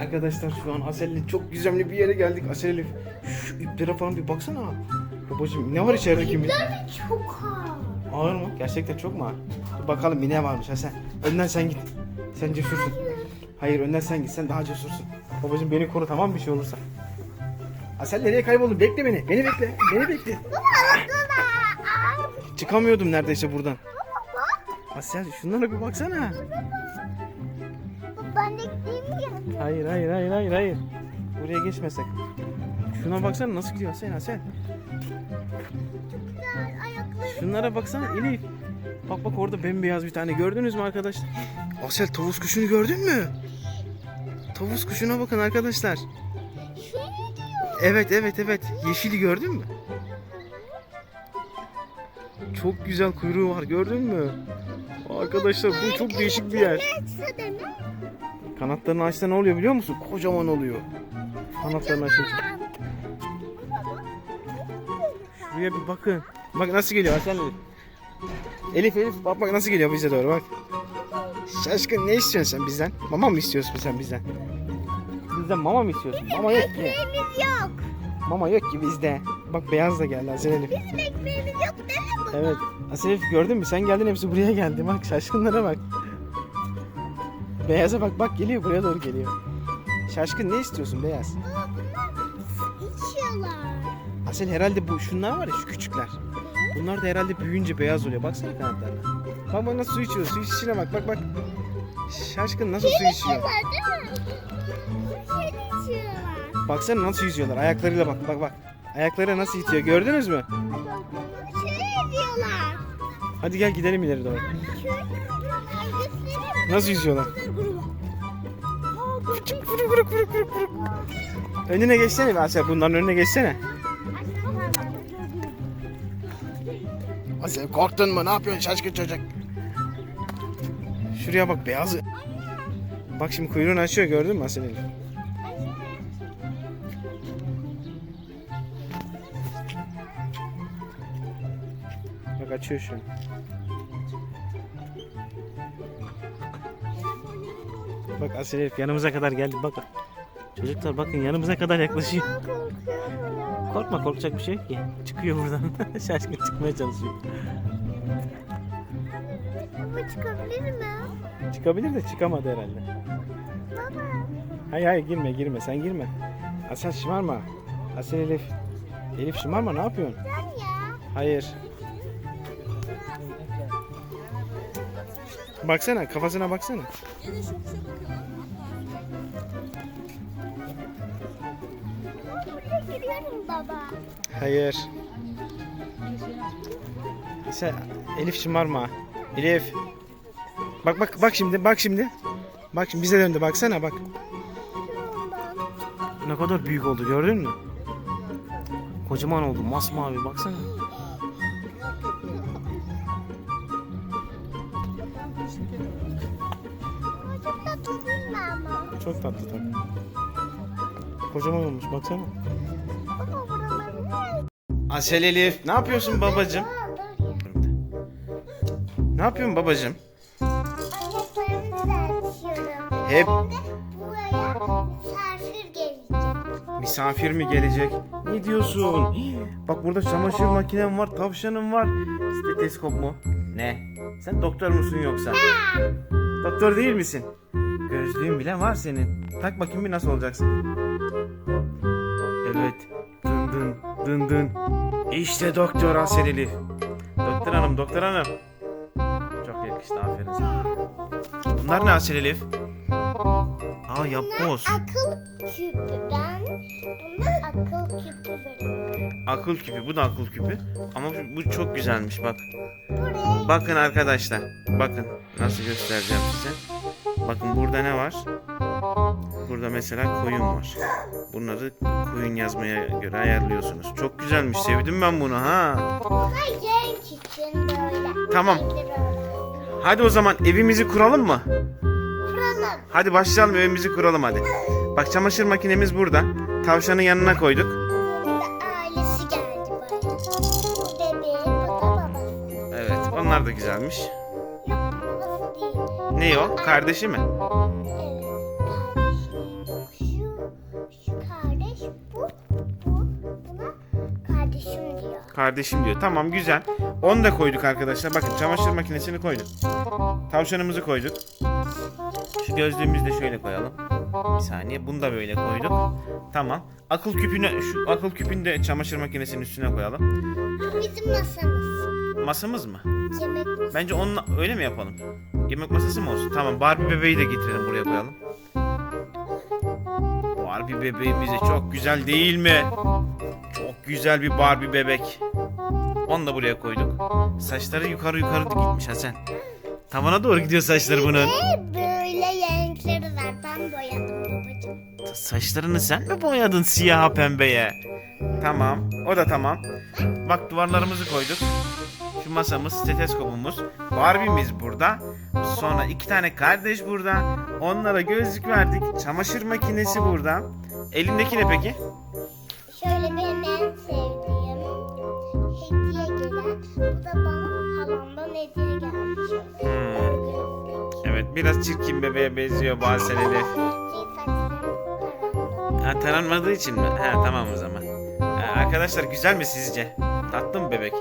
Arkadaşlar şu an Asel'le çok gizemli bir yere geldik. Asel'le şu iplere falan bir baksana. Babacım ne var içeride kim bilir? Bunlar da çok ağır. Ağır mı? Gerçekten çok mu ağır? Dur bakalım ne varmış Hasan. Önden sen git. Sen cesursun. Hayır önden sen git. Sen daha cesursun. Babacım beni koru tamam bir şey olursa. Asel nereye kayboldun? Bekle beni. Beni bekle. Beni bekle. Çıkamıyordum neredeyse buradan. Asel şunlara bir baksana. Hayır hayır hayır hayır hayır. Buraya geçmesek. Şuna baksana nasıl gidiyor Asel. Ayakları. Şunlara baksana Elif. Bak bak orada bembeyaz bir tane gördünüz mü arkadaşlar? Asel tavus kuşunu gördün mü? Tavus kuşuna bakın arkadaşlar. Evet evet evet. Yeşili gördün mü? Çok güzel kuyruğu var gördün mü? Arkadaşlar bu çok değişik bir yer. Kanatlarını açsa ne oluyor biliyor musun? Kocaman oluyor. Kanatlarını açınca. Şuraya bir bakın. Bak nasıl geliyor Hasan Elif. Elif Elif bak bak nasıl geliyor bize doğru bak. Şaşkın ne istiyorsun sen bizden? Mama mı istiyorsun sen bizden? Bizden mama mı istiyorsun? Mama yok ki. Yok. Mama yok ki bizde. Bak beyaz da geldi Hasan Elif. Bizim ekmeğimiz yok değil mi? Evet. Hasan Elif gördün mü? Sen geldin hepsi buraya geldi. Bak şaşkınlara bak. Beyaza bak bak geliyor buraya doğru geliyor. Şaşkın ne istiyorsun beyaz? Baba bunlar içiyorlar. Asel herhalde bu şunlar var ya şu küçükler. Bunlar da herhalde büyüyünce beyaz oluyor. Baksana kanatlarına. Bak bak nasıl su içiyor. Su içişine bak bak bak. Şaşkın nasıl su içiyor. Baksana nasıl yüzüyorlar. Ayaklarıyla bak bak bak. Ayakları nasıl itiyor gördünüz mü? Şey diyorlar. Hadi gel gidelim ileri doğru. Nasıl yüzüyorlar? Önüne geçsene be Asel. Bunların önüne geçsene. Asel korktun mu? Ne yapıyorsun şaşkın çocuk? Şuraya bak beyazı. Bak şimdi kuyruğunu açıyor gördün mü Elif? Bak açıyor şu an. Bak Asel Elif yanımıza kadar geldi bakın. Çocuklar bakın yanımıza kadar yaklaşıyor. Korkma korkacak bir şey yok ki. Çıkıyor buradan. Şaşkın çıkmaya çalışıyor. Baba çıkabilir mi? Çıkabilir de çıkamadı herhalde. Baba. Hayır hayır girme girme sen girme. Asel şımarma. Asel Elif. Elif şımarma ne yapıyorsun? Hayır. Baksana kafasına baksana. Buraya giriyorum. Hayır. Sen Elif şımarma. Elif. Bak bak bak şimdi bak şimdi. Bak şimdi bize döndü baksana bak. Ne kadar büyük oldu gördün mü? Kocaman oldu masmavi baksana. Ama? Çok tatlı tabii. Kocaman olmuş baksana. Baba buraları ne? Asel Elif ne yapıyorsun babacım? Ne yapıyorsun babacım? Hep Buraya misafir gelecek. misafir mi gelecek? Ne diyorsun? Bak burada çamaşır makinem var, tavşanım var. Steteskop mu? Ne? Sen doktor musun yoksa? Doktor değil misin? Gözlüğün bile var senin. Tak bakayım bir nasıl olacaksın? Evet. Dın dın dın dın. İşte doktor Asel Elif. Doktor hanım, doktor hanım. Çok yakıştı aferin sana. Bunlar ne Asel Elif? Aa yapboz. Akıl küpü. Ben buna akıl küpü veriyorum. Akıl küpü. Bu da akıl küpü. Ama bu- bu çok güzelmiş bak. Buraya Bakın arkadaşlar. Bakın nasıl göstereceğim size. Bakın burada ne var? Burada mesela koyun var. Bunları koyun yazmaya göre ayarlıyorsunuz. Çok güzelmiş. Sevdim ben bunu ha. Tamam. Hadi o zaman evimizi kuralım mı? Kuralım. Hadi başlayalım evimizi kuralım hadi. Bak çamaşır makinemiz burada. Tavşanın yanına koyduk. Ailesi geldi böyle. Bu bebeği, bu da babası. Evet onlar da güzelmiş. Ne o? Kardeşi mi? kardeşim diyor. Kardeşim diyor. Tamam güzel. Onu da koyduk arkadaşlar. Bakın çamaşır makinesini koyduk. Tavşanımızı koyduk. Şu gözlüğümüzü de şöyle koyalım. Bir saniye. Bunu da böyle koyduk. Tamam. Akıl küpünü şu akıl küpünü de çamaşır makinesinin üstüne koyalım. Bizim masamız. Masamız mı? Yemek masası. Bence onunla öyle mi yapalım? Yemek masası mı olsun? Tamam Barbie bebeği de getirelim buraya koyalım. Barbie bebeğimiz de çok güzel değil mi? Çok güzel bir Barbie bebek. Onu da buraya koyduk. Saçları yukarı yukarı gitmiş Hasan. Tavana doğru gidiyor saçları bunun. Böyle renkleri var. Ben boyadım babacığım. Saçlarını sen mi boyadın siyaha pembeye? Tamam. O da tamam. Bak duvarlarımızı koyduk. Şu masamız, steteskopumuz. Barbie'miz burada. Sonra iki tane kardeş burada. Onlara gözlük verdik. Çamaşır makinesi burada. Elindeki ne peki? Şöyle benim en sevdiğim hediye gelen. Bu da bana halamdan hediye gelmiş. Hmm. Evet biraz çirkin bebeğe benziyor bazen Elif. Ha taranmadığı için mi? Ha tamam o zaman. Ha, arkadaşlar güzel mi sizce? Tatlı mı bebek?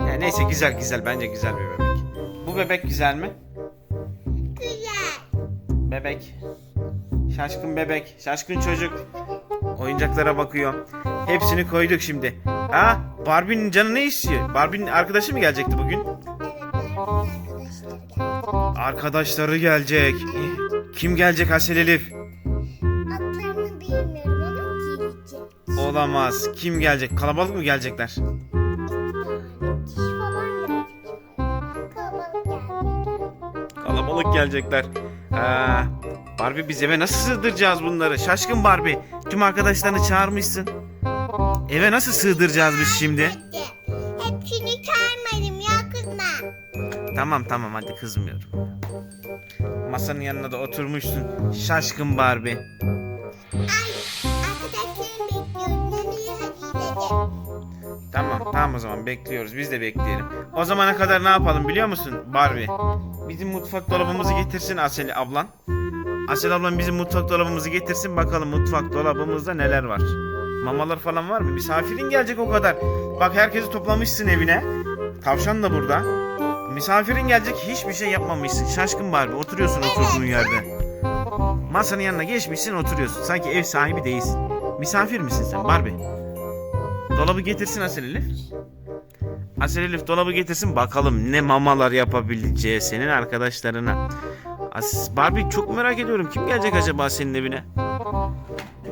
Ya neyse güzel güzel bence güzel bir bebek. Bebek güzel mi? Güzel. Bebek. Şaşkın bebek, şaşkın çocuk. Oyuncaklara bakıyor. Hepsini koyduk şimdi. Ha? Barbie'nin canı ne istiyor? Barbie'nin arkadaşı mı gelecekti bugün? Arkadaşları gelecek. Kim gelecek Asel Elif? Olamaz. Kim gelecek? Kalabalık mı gelecekler? Gelecekler. Aa, Barbie biz eve nasıl sığdıracağız bunları? Şaşkın Barbie. Tüm arkadaşlarını çağırmışsın. Eve nasıl sığdıracağız biz şimdi? Hepsini çağırmadım ya kızma. Tamam tamam hadi kızmıyorum. Masanın yanına da oturmuşsun. Şaşkın Barbie. Tamam o zaman bekliyoruz. Biz de bekleyelim. O zamana kadar ne yapalım biliyor musun Barbie? Bizim mutfak dolabımızı getirsin Asel ablan. Asel ablan bizim mutfak dolabımızı getirsin bakalım mutfak dolabımızda neler var. Mamalar falan var mı? Misafirin gelecek o kadar. Bak herkesi toplamışsın evine. Tavşan da burada. Misafirin gelecek hiçbir şey yapmamışsın. Şaşkın Barbie oturuyorsun oturduğun yerde. Masanın yanına geçmişsin oturuyorsun. Sanki ev sahibi değilsin. Misafir misin sen Barbie? Dolabı getirsin Asel Elif. Asel Elif dolabı getirsin bakalım ne mamalar yapabileceği senin arkadaşlarına. As Barbie çok merak ediyorum. Kim gelecek acaba senin evine?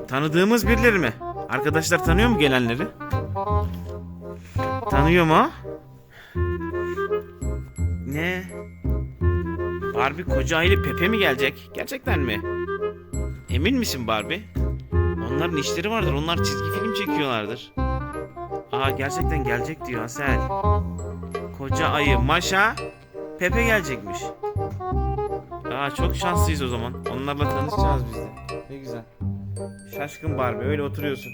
Tanıdığımız birileri mi? Arkadaşlar tanıyor mu gelenleri? Tanıyor mu? Ne? Barbie koca aile Pepe mi gelecek? Gerçekten mi? Emin misin Barbie? Onların işleri vardır. Onlar çizgi film çekiyorlardır. Aa gerçekten gelecek diyor Asel. Koca ayı Maşa Pepe gelecekmiş. Aa çok şanslıyız o zaman. Onlarla tanışacağız biz de. Ne güzel. Şaşkın Barbie öyle oturuyorsun.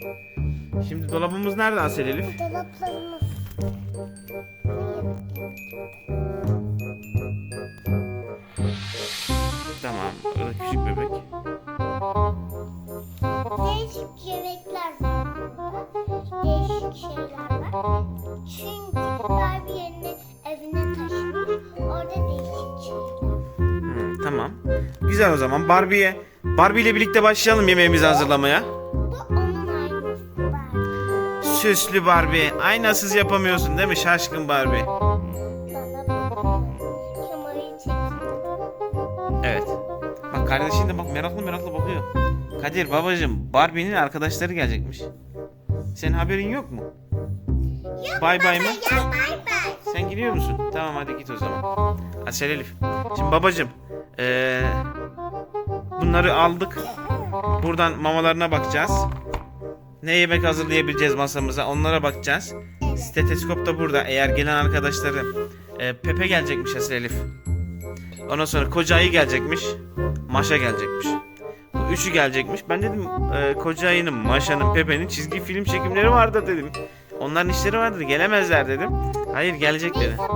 Şimdi dolabımız nerede Asel Elif? Dolaplarımız. Tamam. Orada küçük bebek. Yemekler var şeyler var. Çünkü Barbie yerine evine taşımış. Orada değişik şeyler. Hmm, tamam. Güzel o zaman. Barbie'ye Barbie ile birlikte başlayalım yemeğimizi hazırlamaya. Bu onun aynısı Barbie. Süslü Barbie. Aynasız yapamıyorsun değil mi şaşkın Barbie? Evet. Bak kardeşin de bak meraklı meraklı bakıyor. Kadir babacığım Barbie'nin arkadaşları gelecekmiş. Senin haberin yok mu? Bay bay mı? Ya bay bay. Sen gidiyor musun? Tamam hadi git o zaman. Asel Elif. Şimdi babacığım. Ee, bunları aldık. Buradan mamalarına bakacağız. Ne yemek hazırlayabileceğiz masamıza onlara bakacağız. Steteskop da burada. Eğer gelen arkadaşları e, Pepe gelecekmiş Asel Elif. Ondan sonra koca ayı gelecekmiş. Maşa gelecekmiş. Üçü gelecekmiş. Ben dedim e, koca ayının, Maşa'nın, Pepe'nin çizgi film çekimleri vardı dedim. Onların işleri vardır gelemezler dedim. Hayır gelecek dedi. Başka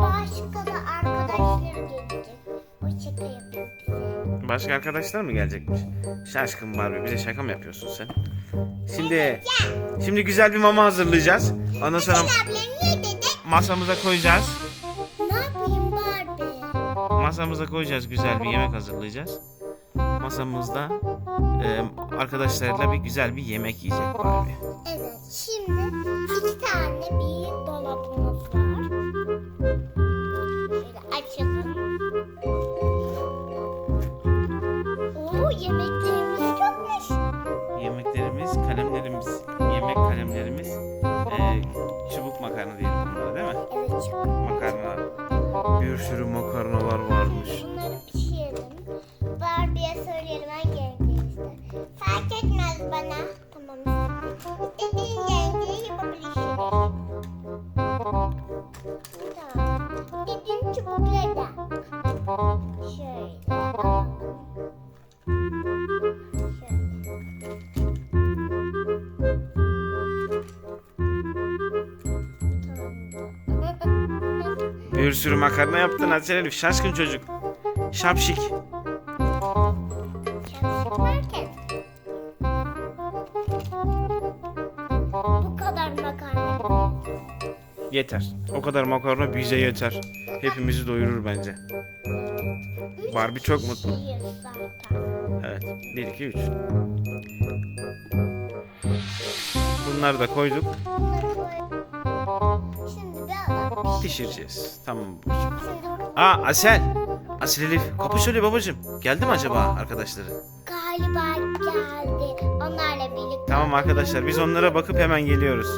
da arkadaşları gelecek. O şaka yapıyor bize. Başka arkadaşlar mı gelecekmiş? Şaşkın Barbie bize şaka mı yapıyorsun sen? Şimdi şimdi güzel bir mama hazırlayacağız. Ondan sonra masamıza koyacağız. Ne yapayım Barbie? Masamıza koyacağız güzel bir yemek hazırlayacağız. Masamızda e, arkadaşlarla bir güzel bir yemek yiyecek Barbie. Evet, şimdi iki tane bir dolabımız var. Bir sürü makarna yaptın Hasan Elif. Şaşkın çocuk. Şapşik. Varken. Bu kadar makarna. Yeter. O kadar makarna bize yeter. Hepimizi doyurur bence. Üç Barbie çok mutlu. kişiyiz zaten. Evet. 1, 2, 3. Bunları da koyduk. Bunları Pişireceğiz. Tamam babacığım. Aa Asel. Asel Elif. Kapı söyle babacığım. Geldi mi acaba arkadaşları? galiba geldi. Onlarla birlikte. Tamam arkadaşlar biz onlara bakıp hemen geliyoruz.